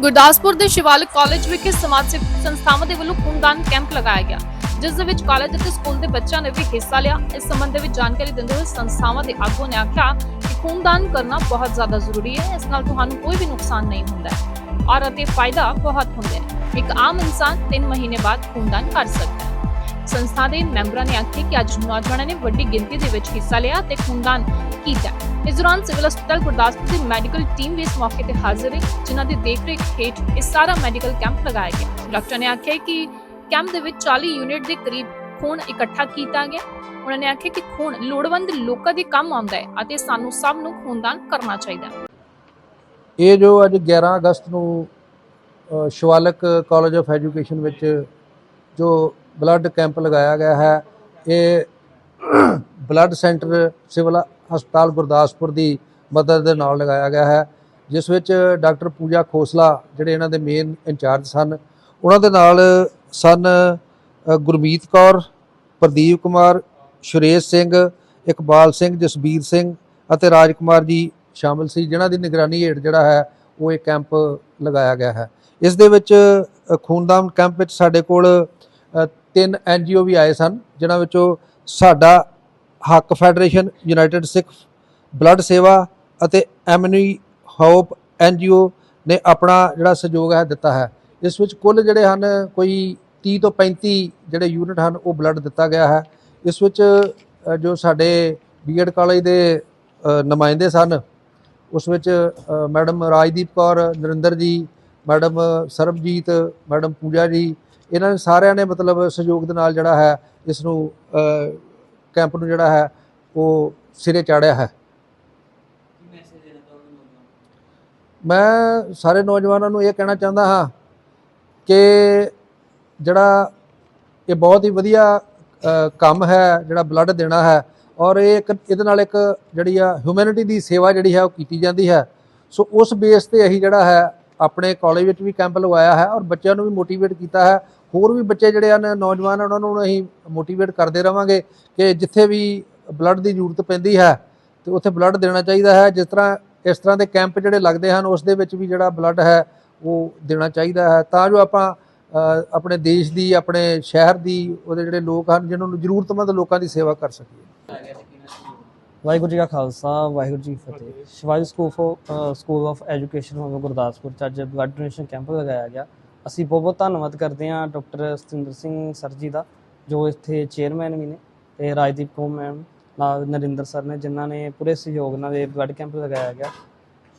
ਗੁਰਦਾਸਪੁਰ ਦੇ ਸ਼ਿਵਾਲਿਕ ਕਾਲਜ ਵਿਖੇ ਸਮਾਜ ਸੇਵੀ ਸੰਸਥਾਵਾਂ ਦੇ ਵੱਲੋਂ ਖੂਨਦਾਨ ਕੈਂਪ ਲਗਾਇਆ ਗਿਆ, ਜਿਸ ਦੇ ਵਿੱਚ ਕਾਲਜ ਅਤੇ ਸਕੂਲ ਦੇ ਬੱਚਿਆਂ ਨੇ ਵੀ ਹਿੱਸਾ ਲਿਆ। ਇਸ ਸੰਬੰਧ ਦੇ ਵਿੱਚ ਜਾਣਕਾਰੀ ਦਿੰਦੇ ਹੋਏ ਸੰਸਥਾਵਾਂ ਦੇ ਆਗੂਆਂ ਨੇ ਆਖਿਆ ਕਿ ਖੂਨਦਾਨ ਕਰਨਾ ਬਹੁਤ ਜ਼ਿਆਦਾ ਜ਼ਰੂਰੀ ਹੈ। ਇਸ ਨਾਲ ਤੁਹਾਨੂੰ ਕੋਈ ਵੀ ਨੁਕਸਾਨ ਨਹੀਂ ਹੁੰਦਾ। ਹੈ ਔਰ ਅਤੇ ਫਾਇਦਾ ਬਹੁਤ ਹੁੰਦਾ ਹੈ। ਇੱਕ ਆਮ ਇਨਸਾਨ 3 ਮਹੀਨੇ ਬਾਅਦ ਖੂਨਦਾਨ ਕਰ ਸਕਦਾ ਹੈ। ਸੰਸਥਾ ਦੇ ਮੈਂਬਰਾਂ ਨੇ ਆਖਿਆ ਕਿ ਅੱਜ ਨੌਜਵਾਨਾਂ ਨੇ ਵੱਡੀ ਗਿਣਤੀ ਦੇ ਵਿੱਚ ਹਿੱਸਾ ਲਿਆ ਤੇ ਖੂਨਦਾਨ ਕੀਤਾ। ਇਸ ਦੌਰਾਨ ਸਿਵਲ ਹਸਪਤਾਲ ਗੁਰਦਾਸਪੁਰ ਦੀ ਮੈਡੀਕਲ ਟੀਮ ਵੀ ਇਸ ਮੌਕੇ ਤੇ ਹਾਜ਼ਰ ਹੈ ਜਿਨ੍ਹਾਂ ਦੀ ਦੇਖਰੇਖ ਹੇਠ ਇਹ ਸਾਰਾ ਮੈਡੀਕਲ ਕੈਂਪ ਲਗਾਇਆ ਗਿਆ। ਡਾਕਟਰ ਨੇ ਆਖਿਆ ਕਿ ਕੈਂਪ ਦੇ ਵਿੱਚ 40 ਯੂਨਿਟ ਦੇ ਕਰੀਬ ਖੂਨ ਇਕੱਠਾ ਕੀਤਾ ਗਿਆ। ਉਹਨਾਂ ਨੇ ਆਖਿਆ ਕਿ ਖੂਨ ਲੋੜਵੰਦ ਲੋਕਾਂ ਦੇ ਕੰਮ ਆਉਂਦਾ ਹੈ ਅਤੇ ਸਾਨੂੰ ਸਭ ਨੂੰ ਖੂਨਦਾਨ ਕਰਨਾ ਚਾਹੀਦਾ ਹੈ। ਇਹ ਜੋ ਅੱਜ 11 ਅਗਸਤ ਨੂੰ ਸ਼ਿਵਾਲਕ ਕਾਲਜ ਆਫ ਐਜੂਕੇਸ਼ਨ ਵਿੱਚ ਜੋ ਬਲੱਡ ਕੈਂਪ ਲਗਾਇਆ ਗਿਆ ਹੈ। ਇਹ ਬਲੱਡ ਸੈਂਟਰ ਸਿਵਲ ਹਸਪਤਾਲ ਗੁਰਦਾਸਪੁਰ ਦੀ ਮਦਦ ਦੇ ਨਾਲ ਲਗਾਇਆ ਗਿਆ ਹੈ ਜਿਸ ਵਿੱਚ ਡਾਕਟਰ ਪੂਜਾ ਖੋਸਲਾ ਜਿਹੜੇ ਇਹਨਾਂ ਦੇ ਮੇਨ ਇੰਚਾਰਜ ਸਨ। ਉਹਨਾਂ ਦੇ ਨਾਲ ਸਨ ਗੁਰਮੀਤ ਕੌਰ ਪ੍ਰਦੀਪ ਕੁਮਾਰ ਸੁਰੇਸ਼ ਸਿੰਘ ਇਕਬਾਲ ਸਿੰਘ ਜਸਬੀਰ ਸਿੰਘ ਅਤੇ ਰਾਜਕੁਮਾਰ ਜੀ ਸ਼ਾਮਲ ਸੀ ਜਿਨ੍ਹਾਂ ਦੀ ਨਿਗਰਾਨੀ ਹੇਠ ਜਿਹੜਾ ਹੈ ਉਹ ਇਹ ਕੈਂਪ ਲਗਾਇਆ ਗਿਆ ਹੈ। ਇਸ ਦੇ ਵਿੱਚ ਅ, ਖੂਨਦਾਨ ਕੈਂਪ ਵਿੱਚ ਸਾਡੇ ਕੋਲ ਤਿੰਨ ਐਨਜੀਓ ਵੀ ਆਏ ਸਨ, ਜਿਨ੍ਹਾਂ ਵਿੱਚੋਂ ਸਾਡਾ ਹੱਕ ਫੈਡਰੇਸ਼ਨ, ਯੂਨਾਈਟਿਡ ਸਿੱਖ ਬਲੱਡ ਸੇਵਾ ਅਤੇ ਐਮਨੀ ਹੋਪ ਐਨਜੀਓ ਨੇ ਆਪਣਾ ਜਿਹੜਾ ਸਹਿਯੋਗ ਹੈ ਦਿੱਤਾ ਹੈ। ਇਸ ਵਿੱਚ ਕੁੱਲ ਜਿਹੜੇ ਹਨ, ਕੋਈ 30 ਤੋਂ 35 ਜਿਹੜੇ ਯੂਨਿਟ ਹਨ, ਉਹ ਬਲੱਡ ਦਿੱਤਾ ਗਿਆ ਹੈ। ਇਸ ਵਿੱਚ ਜੋ ਸਾਡੇ ਬੀਐਡ ਕਾਲਜ ਦੇ ਨੁਮਾਇੰਦੇ ਸਨ, ਉਸ ਵਿੱਚ ਮੈਡਮ ਰਾਜਦੀਪ ਕੌਰ, ਨਰਿੰਦਰ ਜੀ, ਮੈਡਮ ਸਰਬਜੀਤ, ਮੈਡਮ ਪੂਜਾ ਜੀ ਇਹਨਾਂ ਨੇ ਸਾਰਿਆਂ ਨੇ ਮਤਲਬ ਸਹਿਯੋਗ ਦੇ ਨਾਲ ਜਿਹੜਾ ਹੈ ਇਸ ਨੂੰ ਕੈਂਪ ਨੂੰ ਜਿਹੜਾ ਹੈ, ਉਹ ਸਿਰੇ ਚਾੜਿਆ ਹੈ। ਮੈਂ ਸਾਰੇ ਨੌਜਵਾਨਾਂ ਨੂੰ ਇਹ ਕਹਿਣਾ ਚਾਹੁੰਦਾ ਹਾਂ ਕਿ ਜਿਹੜਾ ਇਹ ਬਹੁਤ ਹੀ ਵਧੀਆ ਕੰਮ ਹੈ, ਜਿਹੜਾ ਬਲੱਡ ਦੇਣਾ ਹੈ ਔਰ ਇਹ ਇੱਕ, ਇਹਦੇ ਨਾਲ ਇੱਕ ਜਿਹੜੀ ਆ ਹਿਊਮੈਨਿਟੀ ਦੀ ਸੇਵਾ ਜਿਹੜੀ ਹੈ ਉਹ ਕੀਤੀ ਜਾਂਦੀ ਹੈ। ਸੋ ਉਸ ਬੇਸ ਤੇ ਅਸੀਂ ਜਿਹੜਾ ਹੈ, ਆਪਣੇ ਕਾਲਜ ਵਿੱਚ ਵੀ ਕੈਂਪ ਲਗਵਾਇਆ ਹੈ ਔਰ ਬੱਚਿਆਂ ਨੂੰ ਵੀ ਮੋਟੀਵੇਟ ਕੀਤਾ ਹੈ ਹੋਰ ਵੀ ਬੱਚੇ ਜਿਹੜੇ ਹਨ, ਨੌਜਵਾਨ ਉਹਨਾਂ ਨੂੰ ਅਸੀਂ ਮੋਟੀਵੇਟ ਕਰਦੇ ਰਵਾਂਗੇ ਕਿ ਜਿੱਥੇ ਵੀ ਬਲੱਡ ਦੀ ਜ਼ਰੂਰਤ ਪੈਂਦੀ ਹੈ, ਤੇ ਉੱਥੇ ਬਲੱਡ ਦੇਣਾ ਚਾਹੀਦਾ ਹੈ, ਜਿਸ ਤਰ੍ਹਾਂ, ਇਸ ਤਰ੍ਹਾਂ ਦੇ ਕੈਂਪ ਜਿਹੜੇ ਲੱਗਦੇ ਹਨ, ਉਸ ਦੇ ਵਿੱਚ ਵੀ ਜਿਹੜਾ ਬਲੱਡ ਹੈ, ਉਹ ਦੇਣਾ ਚਾਹੀਦਾ ਹੈ। ਤਾਂ ਜੋ ਆਪਾਂ ਆਪਣੇ ਦੇਸ਼ ਦੀ, ਆਪਣੇ ਸ਼ਹਿਰ ਦੀ, ਉਹਦੇ ਜਿਹੜੇ ਲੋਕ ਹਨ ਜਿਨ੍ਹਾਂ ਨੂੰ ਜ਼ਰੂਰਤਮੰਦ ਲੋਕਾਂ ਦੀ ਸੇਵਾ ਕਰ ਸਕੀਏ। ਵਾਹਿਗੁਰੂ ਜੀ ਕਾ ਖਾਲਸਾ, ਵਾਹਿਗੁਰੂ ਜੀ ਫਤਿਹ। ਸ਼ਿਵਾਜੀ ਸਕੂਲ ਫੋ ਸਕੂਲ ਆਫ ਐਜੂਕੇਸ਼ਨ ਵੱਲੋਂ ਗੁਰਦਾਸਪੁਰ ਚ ਅੱਜ ਬਲੱਡ ਡੋਨੇਸ਼ਨ ਕੈਂਪ ਲਗਾਇਆ ਗਿਆ। ਅਸੀਂ ਬਹੁਤ ਬਹੁਤ ਧੰਨਵਾਦ ਕਰਦੇ ਹਾਂ ਡਾਕਟਰ ਸਤਿੰਦਰ ਸਿੰਘ ਸਰ ਜੀ ਦਾ, ਜੋ ਇੱਥੇ ਚੇਅਰਮੈਨ ਵੀ ਨੇ ਤੇ ਰਾਜਦੀਪ ਕੌਰ ਮੈਮ ਨਾਲ ਨਰਿੰਦਰ ਸਰ ਨੇ, ਜਿਨ੍ਹਾਂ ਨੇ ਪੂਰੇ ਸਹਿਯੋਗ ਨਾਲ ਇਹ ਬਲੱਡ ਕੈਂਪ ਲਗਾਇਆ ਗਿਆ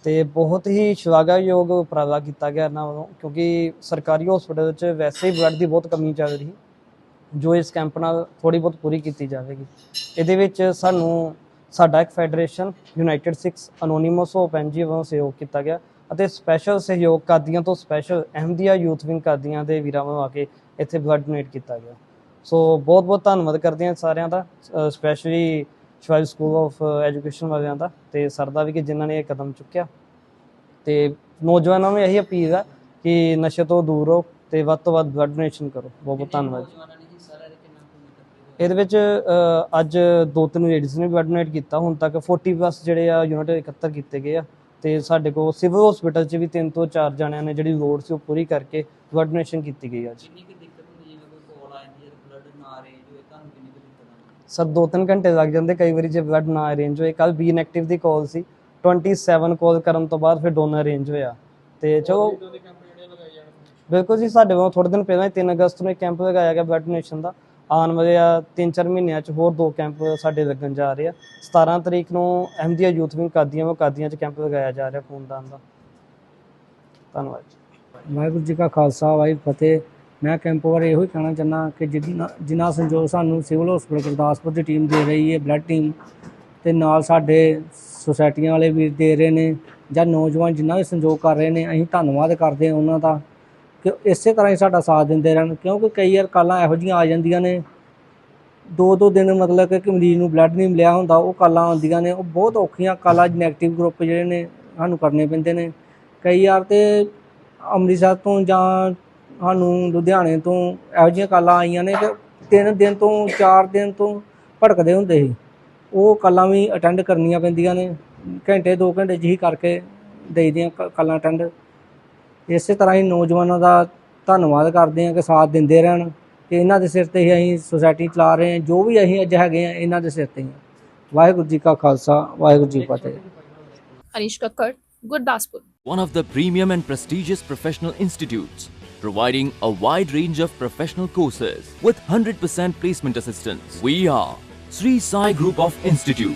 ਤੇ ਬਹੁਤ ਹੀ ਸ਼ਲਾਘਾਯੋਗ ਉਪਰਾਲਾ ਕੀਤਾ ਗਿਆ ਇਹਨਾਂ ਵੱਲੋਂ, ਕਿਉਂਕਿ ਸਰਕਾਰੀ ਹਸਪਤਾਲ ਵਿੱਚ ਵੈਸੇ ਹੀ ਬਲੱਡ ਦੀ ਬਹੁਤ ਕਮੀ ਚੱਲ ਰਹੀ, ਜੋ ਇਸ ਕੈਂਪ ਨਾਲ ਥੋੜੀ ਬਹੁਤ ਪੂਰੀ ਕੀਤੀ ਜਾਵੇਗੀ। ਇਹਦੇ ਵਿੱਚ ਸਾਨੂੰ ਸਾਡਾ ਇੱਕ federation united Sikhs anonymous hope NGO ਵੱਲੋਂ ਸਹਿਯੋਗ ਕੀਤਾ ਗਿਆ। ਅਤੇ ਸਪੈਸ਼ਲ ਸਹਿਯੋਗ ਕਾਦੀਆਂ ਤੋਂ special Ahmadiyya youth wing Qadian ਦੇ ਵੀਰਾਂ ਵੱਲੋਂ ਆ ਕੇ ਇੱਥੇ ਬਲੱਡ ਡੋਨੇਟ ਕੀਤਾ ਗਿਆ। ਸੋ ਬਹੁਤ ਬਹੁਤ ਧੰਨਵਾਦ ਕਰਦੇ ਹਾਂ ਸਾਰਿਆਂ ਦਾ specially Shivaji school of education ਵਾਲਿਆਂ ਦਾ ਤੇ ਸਰ ਦਾ ਵੀ ਕਿ ਜਿਨ੍ਹਾਂ ਨੇ ਇਹ ਕਦਮ ਚੁੱਕਿਆ। ਤੇ ਨੌਜਵਾਨਾਂ ਨੂੰ ਇਹੀ ਅਪੀਲ ਆ ਕਿ ਨਸ਼ੇ ਤੋਂ ਦੂਰ ਰਹੋ ਤੇ ਵੱਧ ਤੋਂ ਵੱਧ ਬਲੱਡ ਡੋਨੇਸ਼ਨ ਕਰੋ। ਬਹੁਤ ਬਹੁਤ ਧੰਨਵਾਦ ਇਹਦੇ ਵਿੱਚ ਅੱਜ ਦੋ ਤਿੰਨ ਲੇਡੀਜ਼ ਨੇ ਬਲੱਡ ਡੋਨੇਟ ਕੀਤਾ। ਹੁਣ ਤੱਕ 40 ਪਲੱਸ ਜਿਹੜੇ ਆ ਯੂਨਿਟ ਇਕੱਤਰ ਕੀਤੇ ਗਏ ਆ। ਤੇ ਸਾਡੇ ਕੋਲ ਸਿਵਲ ਹਸਪੀਟਲ 'ਚ ਵੀ ਤਿੰਨ ਤੋਂ ਚਾਰ ਜਣਿਆਂ ਨੇ ਜਿਹੜੀ ਲੋੜ ਸੀ ਉਹ ਪੂਰੀ ਕਰਕੇ ਬਲੱਡ ਡੋਨੇਸ਼ਨ ਕੀਤੀ ਗਈ ਅੱਜ ਕਿੰਨੀ ਕੁ ਦਿੱਕਤ ਹੁੰਦੀ ਜਿਵੇਂ ਕੋਈ ਕਾਲ ਆ ਜਾਂਦੀ ਹੈ ਬਲੱਡ ਨਾ ਅਰੇਂਜ ਹੋਏ ਤੁਹਾਨੂੰ ਕਿੰਨੀ ਕੁ ਦਿੱਕਤ ਆਉਂਦੀ ਸਰ ਦੋ ਤਿੰਨ ਘੰਟੇ ਲੱਗ ਜਾਂਦੇ ਕਈ ਵਾਰੀ ਜੇ ਬਲੱਡ ਨਾ ਅਰੇਂਜ ਹੋਏ। ਕੱਲ ਬੀ ਨੈਗੇਟਿਵ ਦੀ ਕਾਲ ਸੀ 27 ਕਾਲ ਕਰਨ ਤੋਂ ਬਾਅਦ ਫਿਰ ਡੋਨਰ ਅਰੇਂਜ ਹੋਇਆ। ਤੇ ਚਲੋ ਬਿਲਕੁਲ ਜੀ ਸਾਡੇ ਵੱਲੋਂ ਥੋੜੇ ਦਿਨ ਪਹਿਲਾਂ ਹੀ 3 ਅਗਸਤ ਨੂੰ ਇੱਕ ਕੈਂਪ ਲਗਾਇਆ ਗਿਆ ਬਲੱਡ ਡੋਨੇਸ਼ਨ ਦਾ। ਆਉਣ ਵਾਲੇ ਆ 3-4 ਮਹੀਨਿਆਂ 'ਚ ਹੋਰ ਦੋ ਕੈਂਪ ਸਾਡੇ ਲੱਗਣ ਜਾ ਰਹੇ ਆ। 17 ਤਰੀਕ ਨੂੰ ਅਹਿਮਦੀਆ ਯੂਥ ਵਿੰਗ ਕਾਦੀਆਂ ਉਹ ਕਾਦੀਆਂ 'ਚ ਕੈਂਪ ਲਗਾਇਆ ਜਾ ਰਿਹਾ ਖੂਨਦਾਨ ਦਾ। ਧੰਨਵਾਦ ਵਾਹਿਗੁਰੂ ਜੀ ਕਾ ਖਾਲਸਾ, ਵਾਹਿਗੁਰੂ ਫਤਿਹ। ਮੈਂ ਕੈਂਪ ਬਾਰੇ ਇਹੋ ਹੀ ਕਹਿਣਾ ਚਾਹੁੰਦਾ ਕਿ ਜਿੰਨਾ ਜਿੰਨਾ ਸੰਜੋਗ ਸਾਨੂੰ ਸਿਵਲ ਹਸਪੀਟਲ ਗੁਰਦਾਸਪੁਰ ਦੀ ਟੀਮ ਦੇ ਰਹੀ ਹੈ, ਬਲੱਡ ਟੀਮ, ਤੇ ਨਾਲ ਸਾਡੇ ਸੁਸਾਇਟੀਆਂ ਵਾਲੇ ਵੀਰ ਦੇ ਰਹੇ ਨੇ ਜਾਂ ਨੌਜਵਾਨ ਜਿਨ੍ਹਾਂ ਦੇ ਸੰਯੋਗ ਕਰ ਰਹੇ ਨੇ, ਅਸੀਂ ਧੰਨਵਾਦ ਕਰਦੇ ਹਾਂ ਉਹਨਾਂ ਦਾ। ਕਿ ਇਸੇ ਤਰ੍ਹਾਂ ਹੀ ਸਾਡਾ ਸਾਥ ਦਿੰਦੇ ਰਹਿਣ, ਕਿਉਂਕਿ ਕਈ ਵਾਰ ਕਾਲਾਂ ਇਹੋ ਜਿਹੀਆਂ ਆ ਜਾਂਦੀਆਂ ਨੇ। ਦੋ ਦੋ ਦਿਨ ਮਤਲਬ ਕਿ ਮਰੀਜ਼ ਨੂੰ ਬਲੱਡ ਨਹੀਂ ਮਿਲਿਆ ਹੁੰਦਾ, ਉਹ ਕਾਲਾਂ ਆਉਂਦੀਆਂ ਨੇ, ਉਹ ਬਹੁਤ ਔਖੀਆਂ ਕਾਲਾਂ ਨੈਗੇਟਿਵ ਗਰੁੱਪ ਜਿਹੜੇ ਨੇ, ਸਾਨੂੰ ਕਰਨੇ ਪੈਂਦੇ ਨੇ। ਕਈ ਵਾਰ ਤੇ ਅੰਮ੍ਰਿਤਸਰ ਤੋਂ ਜਾਂ ਸਾਨੂੰ ਲੁਧਿਆਣੇ ਤੋਂ ਇਹੋ ਜਿਹੀਆਂ ਕਾਲਾਂ ਆਈਆਂ ਨੇ ਕਿ ਤਿੰਨ ਦਿਨ ਤੋਂ ਚਾਰ ਦਿਨ ਤੋਂ ਭੜਕਦੇ ਹੁੰਦੇ ਸੀ। ਉਹ ਕਾਲਾਂ ਵੀ ਅਟੈਂਡ ਕਰਨੀਆਂ ਪੈਂਦੀਆਂ ਨੇ, ਘੰਟੇ, ਦੋ ਘੰਟੇ ਜਿਹੀ ਕਰਕੇ ਦੇਈਦੀਆਂ ਕ- ਕਾਲਾਂ ਅਟੈਂਡ ਇਸੇ ਤਰ੍ਹਾਂ ਹੀ ਨੌਜਵਾਨਾਂ ਦਾ ਧੰਨਵਾਦ ਕਰਦੇ ਹਾਂ ਕਿ ਸਾਥ ਦਿੰਦੇ ਰਹਿਣ ਤੇ ਇਹਨਾਂ ਦੇ ਸਿਰ ਤੇ ਹੀ ਅਸੀਂ ਸੁਸਾਇਟੀ ਚਲਾ ਰਹੇ ਹਾਂ ਜੋ ਵੀ ਅਸੀਂ ਅੱਜ ਹੈਗੇ ਆ ਇਹਨਾਂ ਦੇ ਸਿਰ ਤੇ ਹੀ ਹਾਂ। ਵਾਹਿਗੁਰੂ ਜੀ ਕਾ ਖਾਲਸਾ ਵਾਹਿਗੁਰੂ ਜੀ ਕੀ ਫਤਿਹ Harish Kakkar Gurdaspur one of the premium and prestigious professional institutes, providing a wide range of professional courses with 100% placement assistance. We are Sri Sai Group of Institutes.